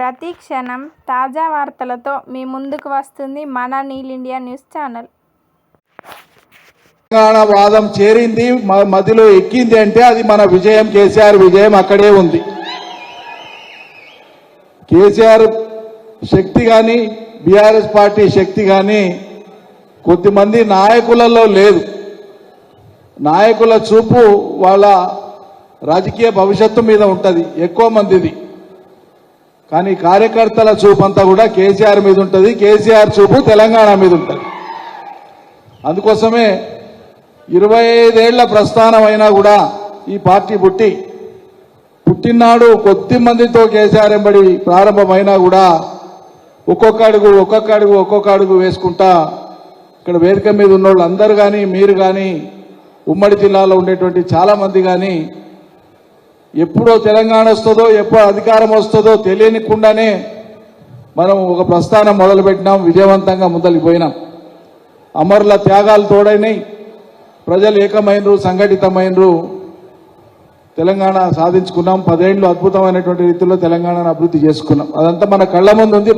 ప్రతి క్షణం తాజా వార్తలతో మీ ముందుకు వస్తుంది మన Neel India news channel. Telangana వాదం చేరింది మ- మధ్యలో ఎక్కింది అంటే అది మన విజయం. కేసీఆర్ విజయం అక్కడే ఉంది. కేసీఆర్ శక్తి కానీ బీఆర్ఎస్ పార్టీ శక్తి కానీ కొద్దిమంది నాయకులలో లేదు. నాయకుల చూపు వాళ్ళ రాజకీయ భవిష్యత్తు మీద ఉంటుంది ఎక్కువ మందిది. కానీ కార్యకర్తల చూపు అంతా కూడా కేసీఆర్ మీద ఉంటుంది కేసీఆర్ చూపు తెలంగాణ మీద ఉంటుంది. అందుకోసమే ఇరవై ఐదేళ్ళ ప్రస్థానం అయినా కూడా ఈ పార్టీ పుట్టి పుట్టినాడు కొద్ది మందితో కేసీఆర్ ఎంబడి ప్రారంభమైనా కూడా ఒక్కొక్క అడుగు ఒక్కొక్క అడుగు ఒక్కొక్క అడుగు వేసుకుంటా ఇక్కడ వేదిక మీద ఉన్న వాళ్ళు అందరు కానీ మీరు కానీ ఉమ్మడి జిల్లాలో ఉండేటువంటి చాలామంది కానీ ఎప్పుడో తెలంగాణ వస్తుందో ఎప్పుడు అధికారం వస్తుందో తెలియనికుండానే మనం ఒక ప్రస్థానం మొదలుపెట్టినాం విజయవంతంగా ముదలికిపోయినాం అమరుల త్యాగాలు తోడైనాయి ప్రజలు ఏకమైనరు సంఘటితమైనరు తెలంగాణ సాధించుకున్నాం. పదేళ్ళు అద్భుతమైనటువంటి రీతిలో తెలంగాణను అభివృద్ధి చేసుకున్నాం. అదంతా మన కళ్ళ ముందు ఉంది.